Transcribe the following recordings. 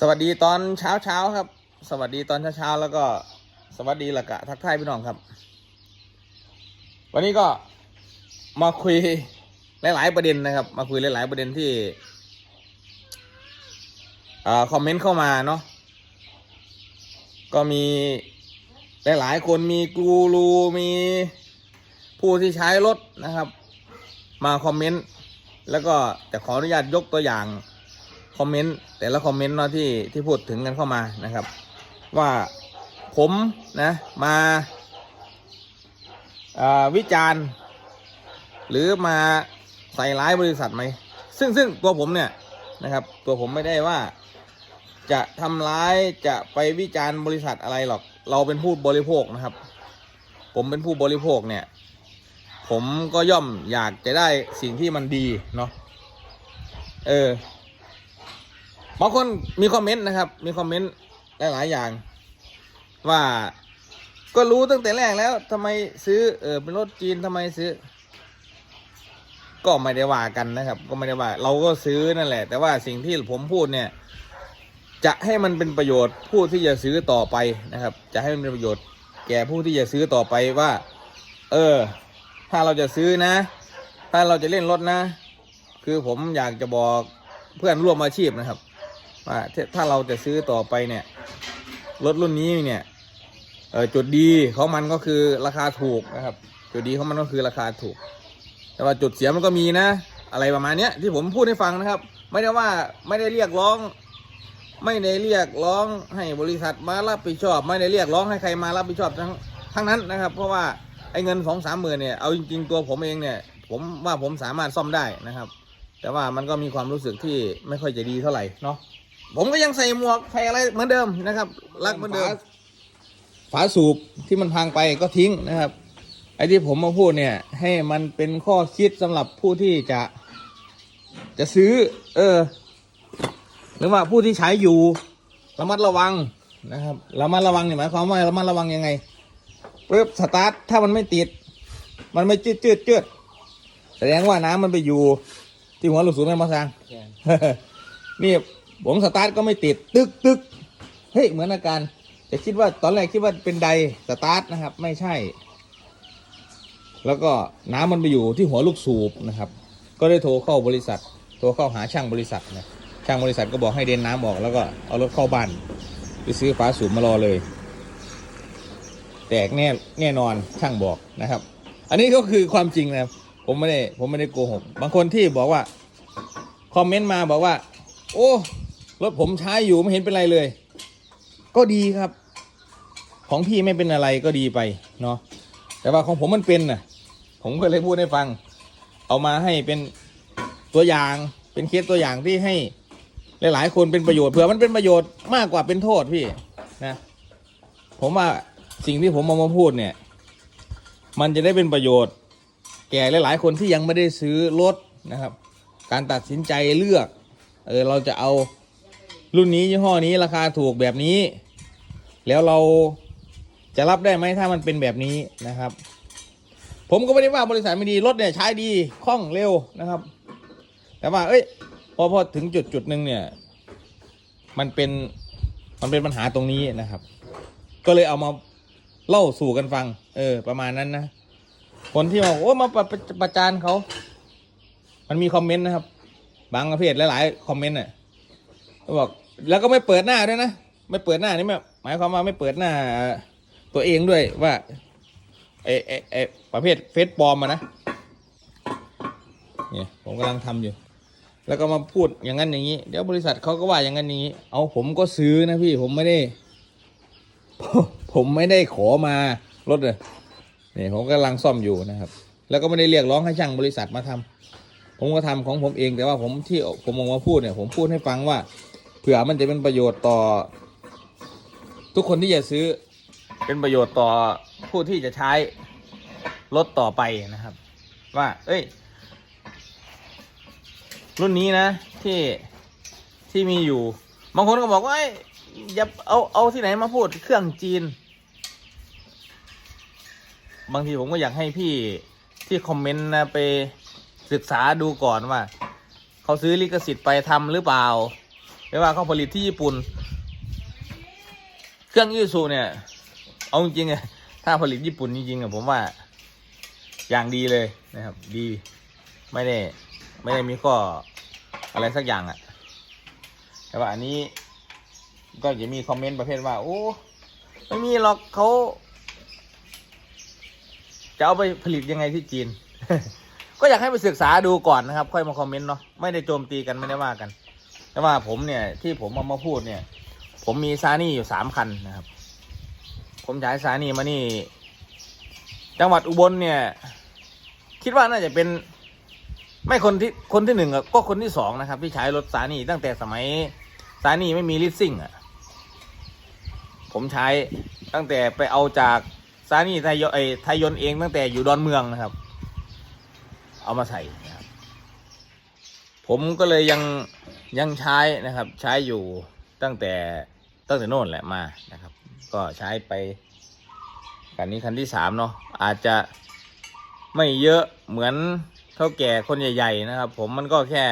สวัสดีตอนเช้าเช้าครับ สวัสดีตอนเช้าเช้าแล้วก็สวัสดีละกะทักทายพี่น้องครับ วันนี้ก็มาคุยหลาย ๆ ประเด็นนะครับ มาคุยหลาย ๆ ประเด็นที่อ่าคอมเมนต์เข้ามาเนาะก็มีหลาย ๆ คนมีกูรูมีผู้ที่ใช้รถนะครับ มาคอมเมนต์แล้วก็จะขออนุญาตยกตัวอย่าง คอมเมนต์แต่ละคอมเมนต์เนาะที่ที่พูดถึงกันเข้ามานะครับ ว่าผมนะมาาวิจารณ์ หรือมาใส่ร้ายบริษัทไหมซึ่งซึ่งตัวผมเนี่ยนะครับ ตัวผมไม่ได้ว่าจะทำร้ายจะไปวิจารณ์บริษัทอะไรหรอก เราเป็นผู้บริโภคนะครับ ผมเป็นผู้บริโภคเนี่ย ผมก็ย่อมอยากจะได้สิ่งที่มันดีเนาะเออ บางคนมีคอมเมนต์นะครับ มีคอมเมนต์หลายๆอย่าง ว่าก็รู้ตั้งแต่แรกแล้วทำไมซื้อเออเป็นรถจีนทำไมซื้อ ก็ไม่ได้ว่ากันนะครับ ก็ไม่ได้ว่า เราก็ซื้อนั่นแหละ แต่ว่าสิ่งที่ผมพูดเนี่ย จะให้มันเป็นประโยชน์ผู้ที่จะซื้อต่อไปนะครับ จะให้มันเป็นประโยชน์ แก่ผู้ที่จะซื้อต่อไปว่า เออ ถ้าเราจะซื้อนะ ถ้าเราจะเล่นรถนะ คือผมอยากจะบอกเพื่อนร่วมอาชีพนะครับ ว่าถ้าเราจะซื้อต่อไปเนี่ยรถรุ่นนี้เนี่ยเออจุดดีของมันก็คือราคาถูกนะครับ จุดดีของมันก็คือราคาถูก แต่ว่าจุดเสียมันก็มีนะ อะไรประมาณเนี้ยที่ผมพูดให้ฟังนะครับ ไม่ได้ว่าไม่ได้เรียกร้อง ไม่ได้เรียกร้องให้บริษัทมารับผิดชอบ ไม่ได้เรียกร้องให้ใครมารับผิดชอบทั้งทั้งนั้นนะครับ เพราะว่าไอ้เงินสองสามหมื่นเนี่ยเอาจริง ๆ ตัวผมเองเนี่ยผมว่าผมสามารถซ่อมได้นะครับ แต่ว่ามันก็มีความรู้สึกที่ไม่ค่อยจะดีเท่าไหร่เนาะ ผมก็ยังใส่หมวกใส่อะไรเหมือนเดิมนะครับรักเหมือนเดิม ฝาสูบที่มันพังไปก็ทิ้งนะครับ ไอ้ที่ผมมาพูดเนี่ย ให้มันเป็นข้อคิดสำหรับผู้ที่จะจะซื้อ เออ หรือว่าผู้ที่ใช้อยู่ระมัดระวังนะครับระมัดระวังเนี่ยหมายความว่าระมัดระวังยังไงปึ๊บสตาร์ทถ้ามันไม่ติด มันไม่จืดจืดจืดแสดงว่าน้ำมันไปอยู่ ที่หัวลูกสูบแม่มาสร้างนี่ ผมสตาร์ทก็ไม่ติดตึกตึกเฮ้ยเหมือนอาการจะคิดว่าตอนแรกคิดว่าเป็นไดสตาร์ทนะครับ ไม่ใช่ แล้วก็น้ำมันไปอยู่ที่หัวลูกสูบนะครับ ก็ได้โทรเข้าบริษัทโทรเข้าหาช่างบริษัทนะช่างบริษัทก็บอกให้เดินน้ำออกแล้วก็เอารถเข้าบ้านไปซื้อฝาสูบมารอเลย แตกแน่แน่นอนช่างบอกนะครับ อันนี้ก็คือความจริงนะครับผมไม่ได้ผมไม่ได้โกหกบางคนที่บอกว่าคอมเมนต์มาบอกว่า โอ้ รถผมใช้อยู่ไม่เห็นเป็นไรเลย ก็ดีครับ ของพี่ไม่เป็นอะไรก็ดีไปเนาะแต่ว่าของผมมันเป็นน่ะ ผมก็เลยพูดให้ฟัง เอามาให้เป็นตัวอย่างเป็นเคสตัวอย่างที่ให้หลายๆ คนเป็นประโยชน์เผื่อมันเป็นประโยชน์มากกว่าเป็นโทษพี่นะ ผมว่าสิ่งที่ผมเอามาพูดเนี่ย มันจะได้เป็นประโยชน์ แก่หลายๆ คนที่ยังไม่ได้ซื้อรถนะครับ การตัดสินใจเลือก เออเราจะเอา รุ่นนี้ยี่ห้อนี้ราคาถูกแบบนี้ แล้วเราจะรับได้ไหมถ้ามันเป็นแบบนี้นะครับ ผมก็ไม่ได้ว่าบริษัทไม่ดีรถเนี่ยใช้ดีคล่องเร็วนะครับ แต่ว่า เอ้ย พอพอถึงจุดจุดหนึ่งเนี่ย มันเป็นมันเป็นปัญหาตรงนี้นะครับ ก็เลยเอามาเล่าสู่กันฟัง เออ ประมาณนั้นนะคนที่บอกโอ้มาประประประจานเขา มันมีคอมเมนต์นะครับ บางประเภทหลาย ๆ คอมเมนต์น่ะเขาบอก แล้วก็ไม่เปิดหน้าด้วยนะไม่เปิดหน้านี่ไม่หมายความว่าไม่เปิดหน้า ตัวเองด้วยว่าไอไอไอประเภทเฟซปลอมอะนะเนี่ยผมกำลังทำอยู่ แล้วก็มาพูดอย่างนั้นอย่างนี้ เดี๋ยวบริษัทเขาก็ว่าอย่างนั้นอย่างนี้ เอาผมก็ซื้อนะพี่ผมไม่ได้ ผมไม่ได้ขอมารถเลยนี่ผมกำลังซ่อมอยู่นะครับ แล้วก็ไม่ได้เรียกร้องให้ช่างบริษัทมาทำผมก็ทำของผมเองแต่ว่าผมที่ผมออกมาพูดเนี่ย ผมพูดให้ฟังว่า ผื่อมันจะเป็นประโยชน์ต่อ ทุกคนที่จะซื้อเป็นประโยชน์ต่อผู้ที่จะใช้รถต่อไปนะครับ ว่า เอ้ย รุ่นนี้นะ ที่ที่มีอยู่ บางคนก็บอกว่าเอ้ยอย่าเอาเอาที่ไหนมาพูดเครื่องจีน บางทีผมก็อยากให้พี่ที่คอมเมนต์นะไปศึกษาดูก่อนว่า เขาซื้อลิขสิทธิ์ไปทำหรือเปล่า ไม่ว่าเขาผลิตที่ญี่ปุ่น เครื่องยูซูเนี่ย เอาจริงๆอะถ้าผลิตญี่ปุ่นจริงๆอะผมว่า อย่างดีเลยนะครับ ดีไม่ได้ไม่ได้มีข้ออะไรสักอย่างอะแต่ว่าอันนี้ก็จะมีคอมเมนต์ประเภทว่า โอ้ไม่มีหรอกเขาจะเอาไปผลิตยังไงที่จีน ก็อยากให้ไปศึกษาดูก่อนนะครับ ค่อยมาคอมเมนต์เนาะไม่ได้โจมตีกันไม่ได้ว่ากัน แต่ว่าผมเนี่ยที่ผมเอามาพูดเนี่ย ผมมีซานี่อยู่สามคันนะครับ ผมใช้ซานี่มานี่ จังหวัดอุบลเนี่ย คิดว่าน่าจะเป็นไม่คนที่คนที่หนึ่งก็คนที่สองนะครับ ที่ใช้รถซานี่ตั้งแต่สมัยซานี่ไม่มีลิสซิ่งอะผมใช้ตั้งแต่ไปเอาจากซานี่ไทยยไอไทยยนเองตั้งแต่อยู่ดอนเมืองนะครับ เอามาใส่นะครับ ผมก็เลยยัง ยังใช้นะครับใช้อยู่ตั้งแต่ตั้งแต่โน่นแหละมานะครับ ก็ใช้ไปคันนี้คันที่สามเนาะอาจจะไม่เยอะเหมือนเท่าแก่คนใหญ่ ๆ นะครับ ผมมันก็แค่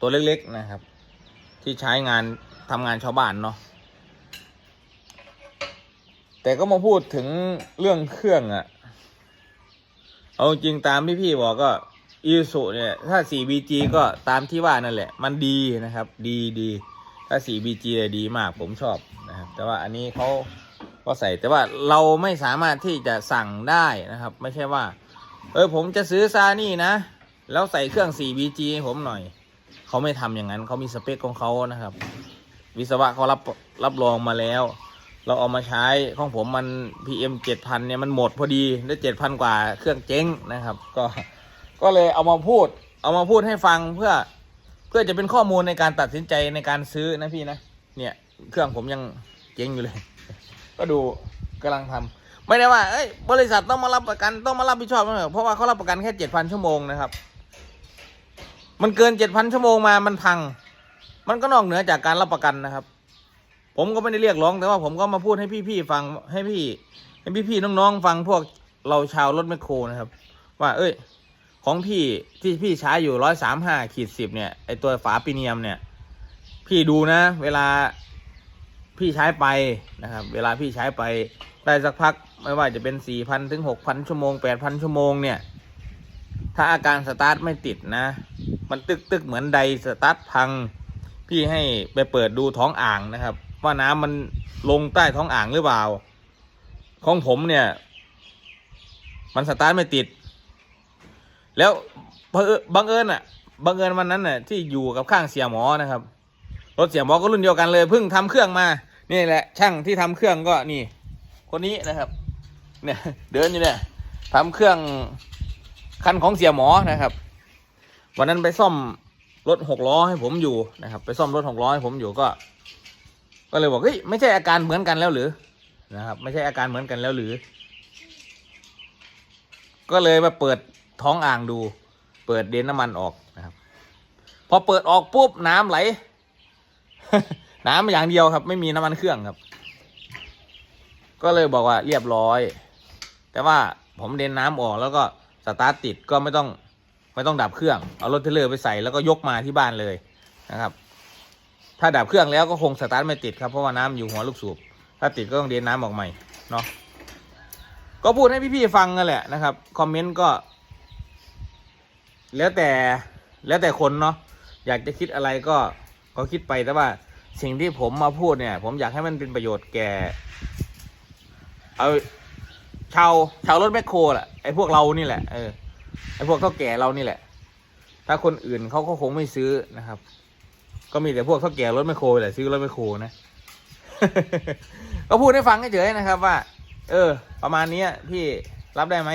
ตัวเล็กๆนะครับ ที่ใช้งานทำงานชาวบ้านเนาะแต่ก็มาพูดถึงเรื่องเครื่องอะเอาจริงตามที่พี่บอกก็ อีสุเนี่ย ถ้า 4BG ก็ตามที่ว่านั่นแหละ มันดีนะครับ ดีดีถ้า 4BG เนี่ยดีมากผมชอบนะครับ แต่ว่าอันนี้เขาก็ใส่แต่ว่าเราไม่สามารถที่จะสั่งได้นะครับ ไม่ใช่ว่า เออผมจะซื้อซานี่นะ แล้วใส่เครื่อง 4BG ให้ผมหน่อย เขาไม่ทำอย่างนั้นเขามีสเปคของเขานะครับ วิศวะเขารับรับรองมาแล้ว เราเอามาใช้ของผมมัน PM 7000เนี่ยมันหมดพอดีได้7,000 กว่าเครื่องเจ๊งนะครับ ก็ ก็เลยเอามาพูด เอามาพูดให้ฟังเพื่อเพื่อจะเป็นข้อมูลในการตัดสินใจในการซื้อนะพี่นะเนี่ย เครื่องผมยังเจ๊งอยู่เลย ก็ดูกำลังทำไม่ได้ว่าเอ้ยบริษัทต้องมารับประกันต้องมารับผิดชอบนะเพราะว่าเขารับประกันแค่เจ็ดพันชั่วโมงนะครับ มันเกินเจ็ดพันชั่วโมงมามันพัง มันก็นอกเหนือจากการรับประกันนะครับ ผมก็ไม่ได้เรียกร้องแต่ว่าผมก็มาพูดให้พี่ๆฟังให้พี่ให้พี่ๆน้องๆฟังพวกเราชาวรถแมคโครนะครับ ว่า เอ้ย ของพี่ที่พี่ใช้อยู่ร้อยสามห้าขีดสิบเนี่ยไอตัวฝาปีเนียมเนี่ย พี่ดูนะ เวลาพี่ใช้ไปนะครับ เวลาพี่ใช้ไปได้สักพักไม่ว่าจะเป็นสี่พันถึงหกพันชั่วโมงแปดพันชั่วโมงเนี่ย ถ้าอาการสตาร์ทไม่ติดนะ มันตึกตึกเหมือนใดสตาร์ทพัง พี่ให้ไปเปิดดูท้องอ่างนะครับ ว่าน้ำมันลงใต้ท้องอ่างหรือเปล่า ของผมเนี่ย มันสตาร์ทไม่ติด แล้วบังเอิญอะบังเอิญวันนั้นน่ะที่อยู่กับข้างเสียหมอนะครับ รถเสียหมอก็รุ่นเดียวกันเลยเพิ่งทำเครื่องมานี่แหละ ช่างที่ทำเครื่องก็นี่ คนนี้นะครับ เนี่ย เดินอยู่เนี่ยทำเครื่องคันของเสียหมอนะครับ วันนั้นไปซ่อมรถหกล้อให้ผมอยู่นะครับ ไปซ่อมรถหกล้อให้ผมอยู่ก็ ก็เลยบอกเฮ้ยไม่ใช่อาการเหมือนกันแล้วหรือนะครับ ไม่ใช่อาการเหมือนกันแล้วหรือ ก็เลยมาเปิด ท้องอ่างดู เปิดเดนน้ำมันออกนะครับ พอเปิดออกปุ๊บน้ำไหล น้ำอย่างเดียวครับ ไม่มีน้ำมันเครื่องครับ ก็เลยบอกว่าเรียบร้อย แต่ว่าผมเดนน้ำออกแล้วก็สตาร์ทติดก็ไม่ต้องไม่ต้องดับเครื่อง เอารถเทเลอร์ไปใส่แล้วก็ยกมาที่บ้านเลยนะครับ ถ้าดับเครื่องแล้วก็คงสตาร์ทไม่ติดครับเพราะว่าน้ำอยู่หัวลูกสูบ ถ้าติดก็ต้องเดนน้ำออกใหม่เนาะ ก็พูดให้พี่ๆฟังนั่นแหละนะครับ คอมเมนต์ก็ แล้วแต่แล้วแต่คนเนาะอยากจะคิดอะไรก็ก็คิดไปแต่ว่าสิ่งที่ผมมาพูดเนี่ย ผมอยากให้มันเป็นประโยชน์แก่ เอาชาวชาวรถแมคโครแหละไอ้พวกเรานี่แหละเออไอ้พวกเท่าแก่เรานี่แหละ ถ้าคนอื่นเขาก็คงไม่ซื้อนะครับ ก็มีแต่พวกเท่าแก่รถแมคโครแหละซื้อรถแมคโครนะก็พูดให้ฟังเฉยๆนะครับว่า เออ ประมาณนี้พี่รับได้ไหม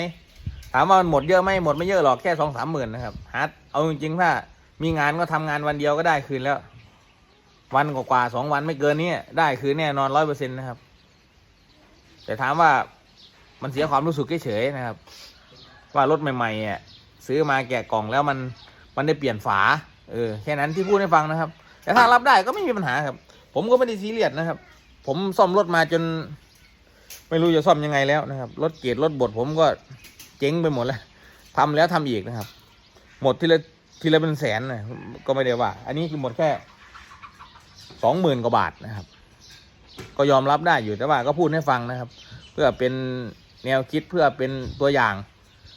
ถามว่ามันหมดเยอะไหมหมดไม่เยอะหรอกแค่สองสามหมื่นนะครับฮาร์ดเอาจริงๆถ้ามีงานก็ทำงานวันเดียวก็ได้คืนแล้ว วันกว่าสองวันไม่เกินนี้ได้คืนแน่นอนร้อยเปอร์เซ็นต์นะครับ แต่ถามว่ามันเสียความรู้สึกเฉยๆนะครับ ว่ารถใหม่ๆอะซื้อมาแกะกล่องแล้วมันมันได้เปลี่ยนฝา เออแค่นั้นที่พูดให้ฟังนะครับ แต่ถ้ารับได้ก็ไม่มีปัญหาครับ ผมก็ไม่ได้ซีเรียสนะครับ ผมซ่อมรถมาจน ไม่รู้จะซ่อมยังไงแล้วนะครับรถเกียรรถบดผมก็ เจ๊งไปหมดแล้วทำแล้วทำอีกนะครับ หมดทีละทีละเป็นแสนนะก็ไม่ได้ว่า อันนี้คือหมดแค่สองหมื่นกว่าบาทนะครับ ก็ยอมรับได้อยู่แต่ว่าก็พูดให้ฟังนะครับ เพื่อเป็นแนวคิดเพื่อเป็นตัวอย่าง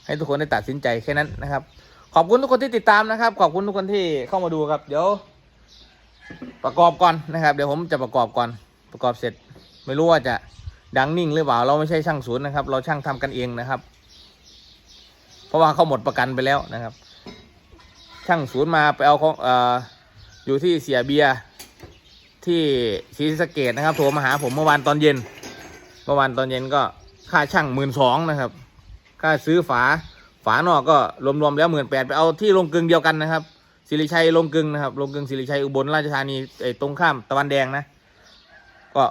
ให้ทุกคนได้ตัดสินใจแค่นั้นนะครับ ขอบคุณทุกคนที่ติดตามนะครับ ขอบคุณทุกคนที่เข้ามาดูครับ เดี๋ยว ประกอบก่อนนะครับ เดี๋ยวผมจะประกอบก่อนประกอบเสร็จ ไม่รู้ว่าจะดังนิ่งหรือเปล่าเราไม่ใช่ช่างศูนย์นะครับ เราช่างทำกันเองนะครับ เพราะว่าเขาหมดประกันไปแล้วนะครับ ช่างศูนย์มาไปเอาของเอ่อยู่ที่เสียเบียที่ศรีสะเกดนะครับโทรมาหาผมเมื่อวานตอนเย็น เมื่อวานตอนเย็นก็ค่าช่างหมื่นสองนะครับ ค่าซื้อฝาฝานอกก็รวมๆแล้วหมื่นแปดไปเอาที่ลงกึงเดียวกันนะครับสิริชัยลงกึงนะครับลงกึงสิริชัยอุบลราชธานีตรงข้ามตะวันแดงนะ ก็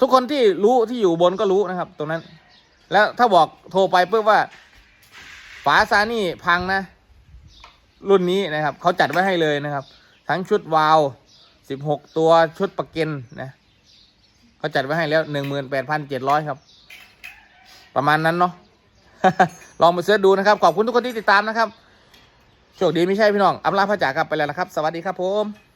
ทุกคนที่รู้ที่อยู่บนก็รู้นะครับ ตรงนั้น แล้วถ้าบอกโทรไปเพื่อว่าาซานี่พังนะ รุ่นนี้นะครับเขาจัดไว้ให้เลยนะครับ ทั้งชุดวาล์วสิบหกตัวชุดประเกันนะเขาจัดไว้ให้แล้วหนึ่งหมื่นแปดพันเจ็ดร้อยครับ ประมาณนั้นเนาะลองไปเสิร์ชดูนะครับ ขอบคุณทุกคนที่ติดตามนะครับ โชคดีไม่ใช่พี่น้องอำลาพระจากครับไปแล้วนะครับ สวัสดีครับผม